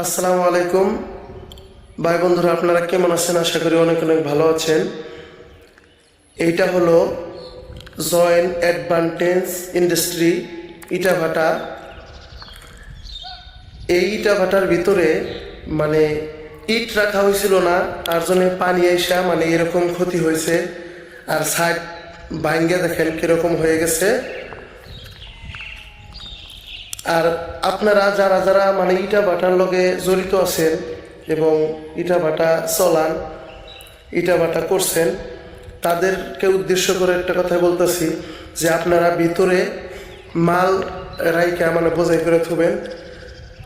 আসসালামু আলাইকুম। ভাই বন্ধুরা, আপনারা কেমন আছেন? আশা করি অনেক অনেক ভালো আছেন। এইটা হলো জয়েন্ট অ্যাডভান্টেজ ইন্ডাস্ট্রি ইটাভাটা। এই ইটাভাটার ভিতরে মানে ইট রাখা হয়েছিল না, তার জন্য পানি আইসা মানে এরকম ক্ষতি হয়েছে। আর সাইড বাইঙ্গে দেখেন কীরকম হয়ে গেছে। আর আপনারা যারা যারা মানে ইটা ভাটার লগে জড়িত আছেন এবং ইটা ভাটা চলান, ইটা ভাটা করছেন, তাদেরকে উদ্দেশ্য করে একটা কথা বলতেছি যে আপনারা ভিতরে মাল রাইকা মানে বোঝাই করে থবেন,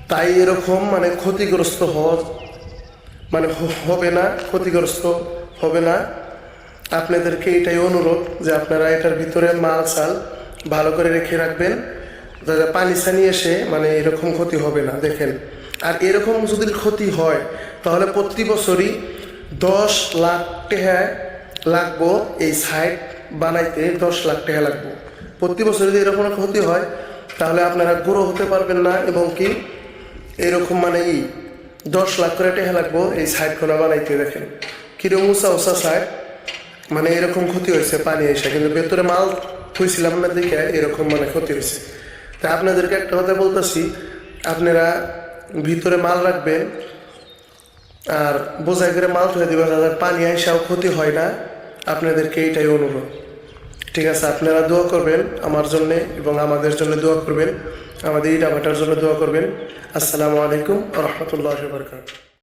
তাই এরকম মানে ক্ষতিগ্রস্ত হওয়া মানে হবে না, ক্ষতিগ্রস্ত হবে না। আপনাদেরকে এটাই অনুরোধ যে আপনারা এটার ভিতরে মাল, চাল ভালো করে রেখে রাখবেন। পানি সানি এসে মানে এরকম ক্ষতি হবে না, দেখেন। আর এরকম যদি ক্ষতি হয়, তাহলে প্রতি বছরই দশ লাখ টাকা লাগবো এই সাইট বানাইতে, দশ লাখ টাকা লাগবো। প্রতি বছর যদি এরকম ক্ষতি হয়, তাহলে আপনারা গ্রো হতে পারবেন না এবং কি এরকম মানে ই দশ লাখ করে টাকা লাগবো এই সাইডখানা বানাইতে, দেখেন। কীরকম উঁচা উঁচা সাইড মানে এরকম ক্ষতি হয়েছে পানি এসে। কিন্তু ভেতরে মাল থুইছিলাম না দেখে এরকম মানে ক্ষতি হয়েছে। তা আপনাদেরকে একটা কথা বলতেছি, আপনারা ভিতরে মাল রাখবেন আর বোঝাই করে মাল ধুয়ে দেবেন তাদের পানি আইসাও ক্ষতি হয় না। আপনাদেরকে এইটাই অনুরোধ। ঠিক আছে, আপনারা দোয়া করবেন আমার জন্য এবং আমাদের জন্য দোয়া করবেন, আমাদের ইটা ভাটার জন্য দোয়া করবেন। আসসালামু আলাইকুম রহমতুল্লাহ বরকাত